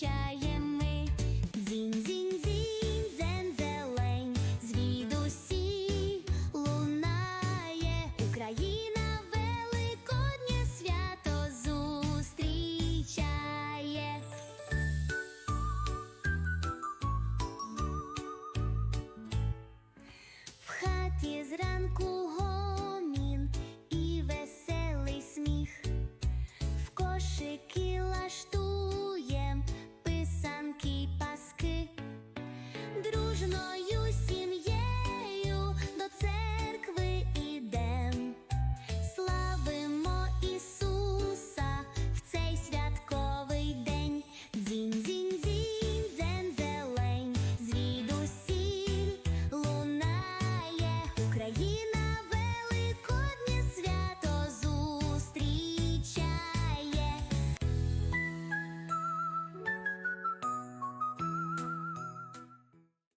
зустрічаєм ми дзінь дзінь дзінь дзен зелень, звідусі лунає Україна великоднє свято зустрічає. В хаті зранку гомін і веселий сміх, в кошики лашту. кожної.